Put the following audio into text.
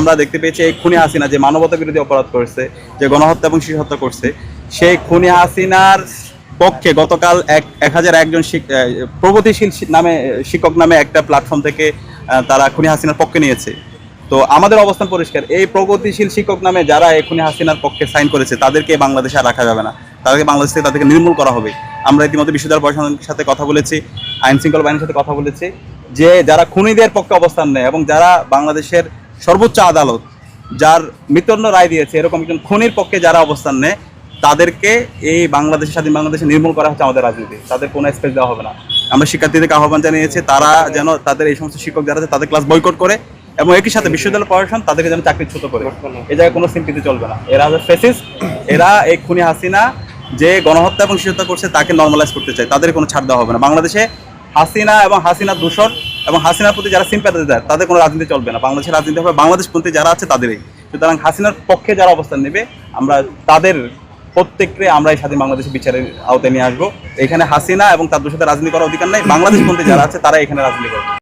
আমরা দেখতে পেয়েছি এই খুনি হাসিনা যে মানবতা বিরোধী অপরাধ করেছে, যে গণহত্যা এবং শিশু হত্যা করছে, সেই খুনি হাসিনার পক্ষে গতকাল এক এক হাজার একজন প্রগতিশীল নামে শিক্ষক নামে একটা প্ল্যাটফর্ম থেকে তারা খুনি হাসিনার পক্ষে নিয়েছে। তো আমাদের অবস্থান পরিষ্কার। এই প্রগতিশীল শিক্ষক নামে যারা এই খুনি হাসিনার পক্ষে সাইন করেছে, তাদেরকে বাংলাদেশে আর রাখা যাবে না। তাদেরকে বাংলাদেশ থেকে তাদেরকে নির্মূল করা হবে। আমরা ইতিমধ্যে বিশ্ববিদ্যালয় প্রশাসনের সাথে কথা বলেছি আইন শৃঙ্খলা বাহিনীর সাথে কথা বলেছি, যে যারা খুনিদের পক্ষে অবস্থান নেয় এবং যারা বাংলাদেশের সর্বোচ্চ আদালত যার মৃত্যুদণ্ড রায় দিয়েছে, এরকম একজন খুনির পক্ষে যারা অবস্থান নেয়, তাদেরকে এই বাংলাদেশের স্বাধীন বাংলাদেশে নির্মূল করা হচ্ছে আমাদের রাজনীতি। তাদের কোনো স্পেস দেওয়া হবে না। আমরা শিক্ষার্থীদেরকে আহ্বান জানিয়েছি, তারা যেন তাদের এই সমস্ত শিক্ষক যারা আছে, তাদের ক্লাস বয়কট করে এবং একই সাথে বিশ্ববিদ্যালয় প্রশাসন তাদেরকে যেন চাকরিচ্যুত করে। এই জায়গায় কোনো সিম্পিতি চলবে না। এরা ফেসিস এরা এই খুনি হাসিনা, যে গণহত্যা এবং শিশুহত্যা করছে, তাকে নর্মালাইজ করতে চায়। তাদের কোনো ছাড় দেওয়া হবে না। বাংলাদেশে হাসিনা এবং হাসিনা দূষণ এবং হাসিনার প্রতি যারা সিম্প্যাথি দেয়, তাদের কোনো রাজনীতি চলবে না। বাংলাদেশের রাজনীতি হবে, বাংলাদেশ পন্থী যারা আছে তাদেরই। সুতরাং হাসিনার পক্ষে যারা অবস্থান নেবে, আমরা তাদের প্রত্যেককে আমরা এই স্বাধীন বাংলাদেশের বিচারের আওতায় নিয়ে আসব। এখানে হাসিনা এবং তাদের সাথে রাজনীতি করার অধিকার নাই। বাংলাদেশ পন্থী যারা আছে, তারা এখানে রাজনীতি করবে।